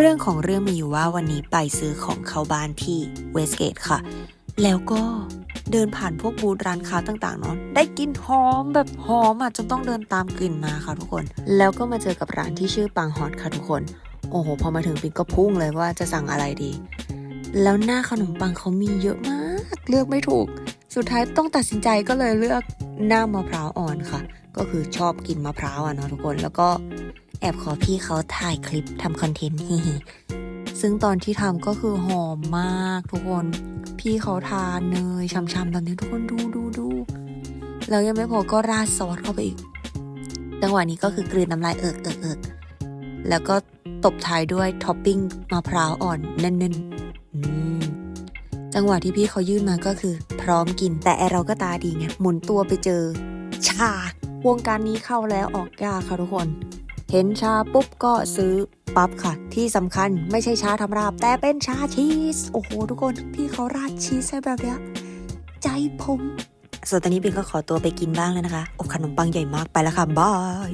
เรื่องของเรื่องมีอยู่ว่าวันนี้ไปซื้อของเข้าบ้านที่เวสเกตค่ะ แล้วก็เดินผ่านพวกบูธร้านค้าต่างๆเนาะได้กลินหอมแบบหอมอะจนต้องเดินตามกลิ่นมาค่ะทุกคน แล้วก็มาเจอกับร้านที่ชื่อปังฮอตค่ะทุกคน โอ้โห พอมาถึงปิงก็พุ่งเลยว่าจะสั่งอะไรดี แล้วหน้าขนมปังเขามีเยอะมาก เลือกไม่ถูก สุดท้ายต้องตัดสินใจก็เลยเลือกหน้ามะพร้าวอ่อนค่ะ ก็คือชอบกินมะพร้าวอะเนาะทุกคนแล้วก็ อบขอพี่เขาถ่ายคลิปทำคอนเทนต์ฮิฮิซึ่งตอนที่ทำก็คือหอมมากทุกคน พี่เขาทานเนยช่ำๆแบบนี้ทุกคนดูดูดูแล้วยังไม่พอก็ราดซอสเข้าไปอีก จังหวะนี้ก็คือกลืนน้ำลายเอิกเอิกเอิกแล้วก็ตบท้ายด้วยท็อปปิ้งมะพร้าวอ่อนแน่นๆจังหวะที่พี่เขายื่นมาก็คือ พร้อมกินแต่ไอเราก็ตาดีไงหมุนตัวไปเจอ ชาวงการนี้เข้าแล้วออกยากค่ะทุกคน เห็นชาปุ๊บก็ซื้อปั๊บค่ะ ที่สำคัญไม่ใช่ชาธรรมดาแต่เป็นชาชีส โอ้โห ทุกคนพี่เขาราดชีสใช่แบบเนี้ยใจผมส่วนตอนนี้ปินก็ขอตัวไปกินบ้างแล้วนะคะอบขนมปังใหญ่มากไปแล้วค่ะบาย